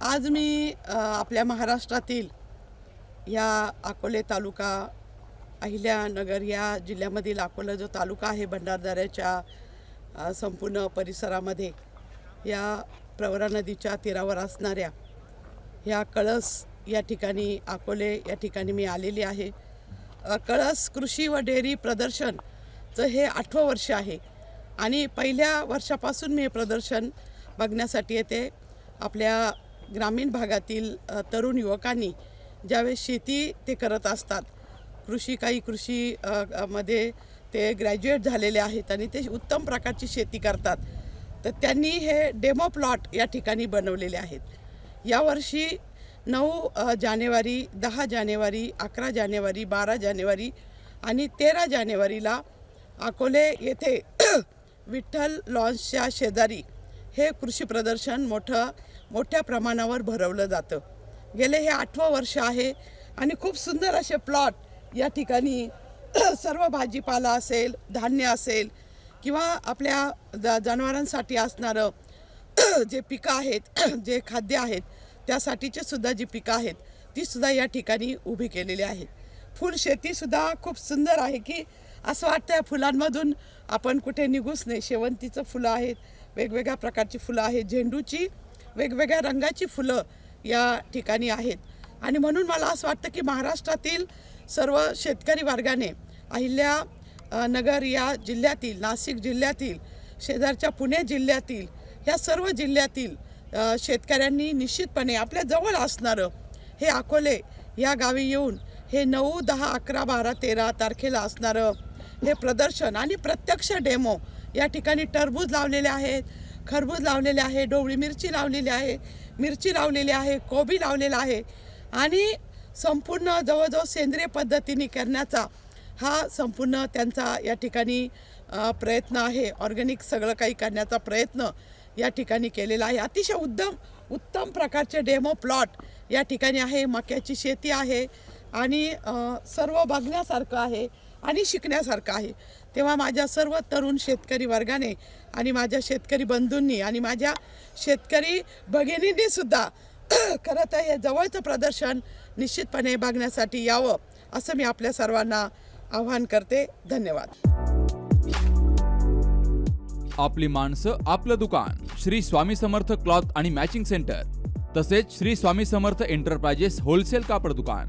आज मी आपल्या महाराष्ट्रातील या अकोले तालुका अहिल्यानगर या जिल्ह्यामधील अकोला जो तालुका आहे भंडारदऱ्याच्या संपूर्ण परिसरामध्ये या प्रवरा नदीच्या तीरावर असणाऱ्या ह्या कळस या ठिकाणी अकोले या ठिकाणी मी आलेली आहे. कळस कृषी व डेअरी प्रदर्शनचं हे आठवं वर्ष आहे आणि पहिल्या वर्षापासून मी हे प्रदर्शन बघण्यासाठी येते. आपल्या ग्रामीण भागातील तरुण युवकांनी ज्यावेळेस शेती ते करत असतात कृषी काही कृषी मध्ये ते ग्रॅज्युएट झालेले आहेत आणि ते उत्तम प्रकारची शेती करतात तर त्यांनी हे डेमो प्लॉट या ठिकाणी बनवलेले आहेत. यावर्षी नऊ जानेवारी दहा जानेवारी अकरा जानेवारी बारा जानेवारी आणि तेरा जानेवारीला अकोले येथे विठ्ठल लॉन्सच्या शेजारी हे कृषी प्रदर्शन मोठं मोठ्या प्रमाणावर भरवलं जातं. गेले हे आठवं वर्ष आहे आणि खूप सुंदर असे प्लॉट या ठिकाणी सर्व भाजीपाला असेल धान्य असेल किंवा आपल्या ज जनावरांसाठी असणारं जे पिकं आहेत जे खाद्य आहेत त्यासाठीचे सुद्धा जी पिकं आहेत ती सुद्धा या ठिकाणी उभी केलेली आहेत फुल शेतीसुद्धा खूप सुंदर आहे की असं वाटतं या फुलांमधून आपण कुठे निघूच नाही. शेवंतीचं फुलं आहेत वेगवेगळ्या प्रकारची फुलं आहेत. झेंडूची वेगवेगळ्या रंगाची फुलं या ठिकाणी आहेत. आणि म्हणून मला असं वाटतं की महाराष्ट्रातील सर्व शेतकरी वर्गाने अहिल्या नगर या जिल्ह्यातील नाशिक जिल्ह्यातील शेजारच्या पुणे जिल्ह्यातील ह्या सर्व जिल्ह्यातील शेतकऱ्यांनी निश्चितपणे आपल्या जवळ असणारं हे अकोले या गावी येऊन हे नऊ दहा अकरा बारा तेरा तारखेला असणारं हे प्रदर्शन आणि प्रत्यक्ष डेमो या ठिकाणी टरबूज लावलेले आहेत खरबूज लावलेले आहे डोवळी मिरची लावलेली आहे मिरची लावलेली आहे कोबी लावलेला आहे आणि संपूर्ण जवळजवळ सेंद्रिय पद्धतीने करण्याचा हा संपूर्ण त्यांचा या ठिकाणी प्रयत्न आहे. ऑर्गॅनिक सगळं काही करण्याचा प्रयत्न या ठिकाणी केलेला आहे. अतिशय उत्तम उत्तम प्रकारचे डेमो प्लॉट या ठिकाणी आहे. मक्याची शेती आहे आणि सर्व बघण्यासारखं आहे. आणि शिकण्यासारखं आहे. तेव्हा माझ्या सर्व तरुण शेतकरी वर्गाने आणि माझ्या शेतकरी बंधूंनी आणि माझ्या शेतकरी भगिनींनीसुद्धा खरं तर हे जवळचं प्रदर्शन निश्चितपणे बघण्यासाठी यावं असं मी आपल्या सर्वांना आवाहन करते. धन्यवाद. आपली माणसं आपलं दुकान श्री स्वामी समर्थ क्लॉथ आणि मॅचिंग सेंटर तसेच श्री स्वामी समर्थ एंटरप्राइजेस होलसेल कापड दुकान.